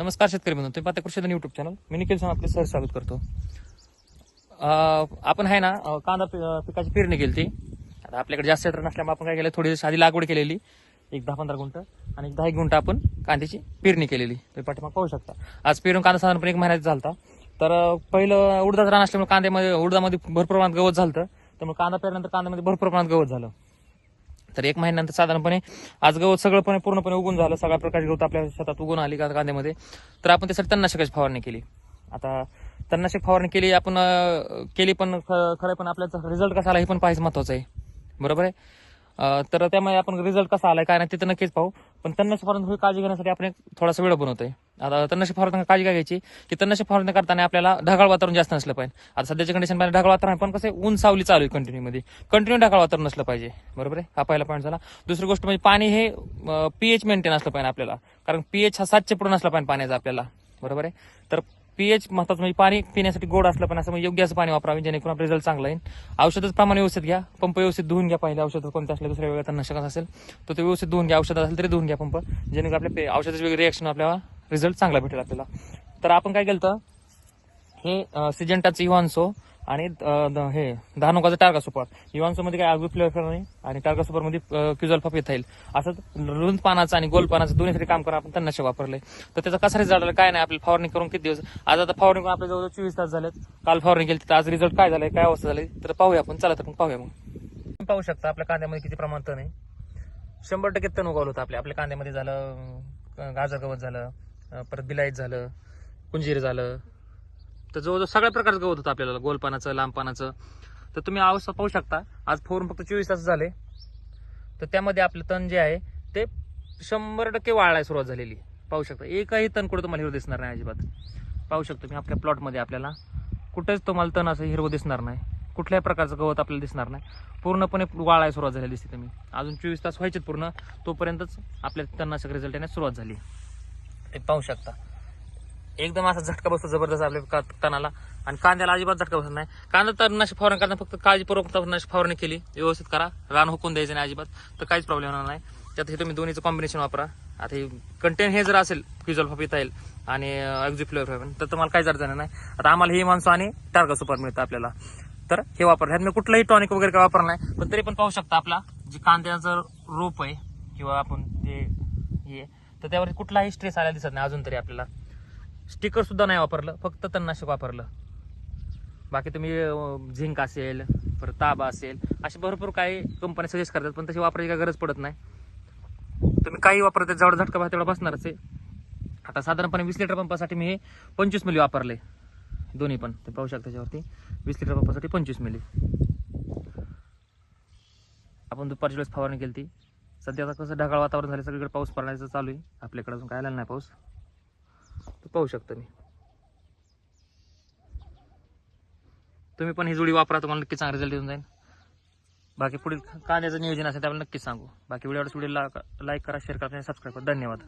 नमस्कार शेतकरी बंधू तुम्ही पाहता कृषी युट्यूब चॅनल मी निखिल सर आपले सर स्वागत करतो. आपण आहे ना कांदा पिकाची पेरणी केली ती आता आपल्याकडे जास्त क्षेत्र नसल्यामुळे आपण काय केलं थोडी आधी लागवड केलेली. एक दहा पंधरा गुंठ आणि एक दहा एक गुंठ आपण कांद्याची पेरणी केलेली. तुम्ही पाठीमाग पाहू शकता. आज पेरून कांदा साधारणपणे एक महिन्यात झाला तर पहिलं उडदाचं रान असल्यामुळे कांद्यामध्ये उडदामध्ये भरपूर प्रमाणात गवत झालं त्यामुळे कांदा पेरल्यानंतर कांद्यामध्ये भरपूर प्रमाणात गवत झालं. तर एक महिन्यानंतर साधारणपणे आज गवत सगळंपणे पूर्णपणे उगून झालं. सगळ्या प्रकारची गवत आपल्या शेतात उगून आली का- कांद्यामध्ये. तर आपण त्यासाठी तणनाशकाची फवारणी केली. आता तणनाशक फवारणी केली आपण केली पण खरं पण आपल्याचा रिझल्ट कसा आला हे पण पाहायचं महत्वाचं आहे. बरोबर आहे? तर त्यामुळे आपण रिझल्ट कसा आलाय काय नाही ते तर नक्कीच पाहू. पण तन्नाशक फवारणी थोडी काळजी घेण्यासाठी आपण एक थोडासा वेळ बनवतोय. आता तणनाशक फवारणी काळजी काय घ्यायची? की तणनाशक फवारणी करताना आपल्याला ढगाळ वातावरण जास्त नसलं पाहिजे. आता सध्याच्या कंडिशन पाहिजे ढगाळ वातावरण पण कसं ऊन सावली चालू आहे कंटिन्यू मध्ये. कंटिन्यू ढगाळ वातावरण नसलं पाहिजे. बरोबर आहे? हा पहिला पॉईंट झाला. दुसरी गोष्ट म्हणजे पाणी हे पीएच मेंटेन असलं पाहिजे आपल्याला. कारण पीएच हा सातशे पुढे असला पाहिजे पाण्याचा आपल्याला. बरोबर आहे? तर पीएच महत्वाचं म्हणजे पाणी पिण्यासाठी गोड असलं पण असं म्हणजे योग्य असं पाणी वापरावे जेणेकरून आपला रिझल्ट चांगला येईल. औषधाचं प्रमाण व्यवस्थित घ्या. पंप व्यवस्थित धुवून घ्या. पहिले औषध कोणतं असलं दुसऱ्या वेगळ्या तणनाशक असेल तर ते व्यवस्थित धुवून घ्या. औषध असेल तरी धुवून घ्या पंप. जेणेकरून आपल्या पे- औषधाचे वेगळे रिएक्शन आपल्याला रिझल्ट चांगला भेटेल आपल्याला. तर आपण काय केलं तर हे सिजंटाचं इव्हान्सो आणि हे द- हे टार्गा सुपर इव्हान्सो मध्ये काय अगदी फ्लेवर नाही आणि टार्गा सुपरमध्ये क्युझल फप येईल. असं रुंद पानाचं आणि गोल पानाचं दोन्हीसाठी काम करून आपण तणनाशक वापरले तर त्याचा कसा रिझल्ट आला काय नाही आपल्याला फवारणी करून किती दिवस आज आता फवारणी करून आपल्या जवळ चोवीस तास झालेत. काल फवारणी केली तर आज रिझल्ट काय झालाय काय अवस्था झाली तर पाहूया आपण. चला तर मग पाहूया मग. पाहू शकता आपल्या कांद्यामध्ये किती प्रमाण तण आहे शंभर टक्के तण उगवलं होतं आपल्या. आपल्या कांद्यामध्ये झालं गाजर गवत झालं परत बिलाईत झालं कुंजीर झालं. तर जवळजवळ सगळ्या प्रकारचं गवत होतं आपल्याला गोलपानाचं लांबपानाचं. तर तुम्ही अवस्था पाहू शकता. आज फोरून फक्त चोवीस तास झाले. तर त्यामध्ये आपलं तण जे आहे ते शंभर टक्के वाळायला सुरुवात झालेली. पाहू शकता. एकही तण कुठं तुम्हाला हिरवं दिसणार नाही अजिबात. पाहू शकतो मी आपल्या प्लॉटमध्ये आपल्याला. कुठेच तुम्हाला तण असं हिरवं दिसणार नाही. कुठल्याही प्रकारचं गवत आपल्याला दिसणार नाही. पूर्णपणे वाळायला सुरुवात झालेली दिसते तुम्ही अजून चोवीस तास व्हायचेत पूर्ण. तोपर्यंतच आपल्या तणनाशक रिझल्ट येण्यास सुरुवात झाली. पाहू शकता. एकदम असा झटका बसतो जबरदस्त आपल्या तणाला. आणि कांद्याला अजिबात झटका बसत नाही. कांदा तर नशी फवारणी करताना फक्त काळजीपूर्वक नशी फवारणी केली. व्यवस्थित करा. रान हुकून द्यायचं नाही अजिबात. तर काहीच प्रॉब्लेम होणार नाही. त्यात हे तुम्ही दोन्हीचं कॉम्बिनेशन वापरा. आता हे कंटेन हे जर असेल क्युझल फपिता येईल. आणि एक्झिफ्लोर तर तुम्हाला काहीच अडचण नाही. आता आम्हाला हे माणसं आणि टार्गा सुपर मिळतं आपल्याला. तर हे वापरलं. ह्यात मी कुठलंही टॉनिक वगैरे काय वापरणार नाही. पण तरी पण पाहू शकता आपला जे कांद्याचं रोप आहे किंवा आपण ते हे तर त्यावरती कुठलाही स्ट्रेस आला दिसत नाही अजून तरी आपल्याला. स्टिकर सुद्धा नाही वापरलं फक्त तणनाशक वापरलं. बाकी तुम्ही झिंक असेल परत ताबा असेल असे भरपूर काही कंपन्या सजेस्ट करतात पण तशी वापरायची काही गरज पडत नाही. तुम्ही काही वापरत जेवढा झटका बसा तेवढा बसणारच आहे. आता साधारणपणे वीस लिटर पंपासाठी मी हे पंचवीस मिली वापरले. दोन्ही पण ते पाहू शकता त्याच्यावरती. वीस लिटर पंपासाठी पंचवीस मिली आपण दुपारच्या वेळेस फवारणी केली ती सध्या आता कसं ढगाळ वातावरण झालं सगळीकडे पाऊस पडायचं चालू आहे. आपल्याकडे अजून काय आलेला नाही पाऊस. तो पाहू शकतो मी. तुम्ही पण ही जुळी वापरा तुम्हाला नक्की चांगला रिझल्ट येऊन जाईल. बाकी पुढील कांद्याचं नियोजन असेल ते नक्कीच सांगू. बाकी व्हिडिओ व्हिडिओ लाईक करा शेअर करा सबस्क्राईब करा. धन्यवाद.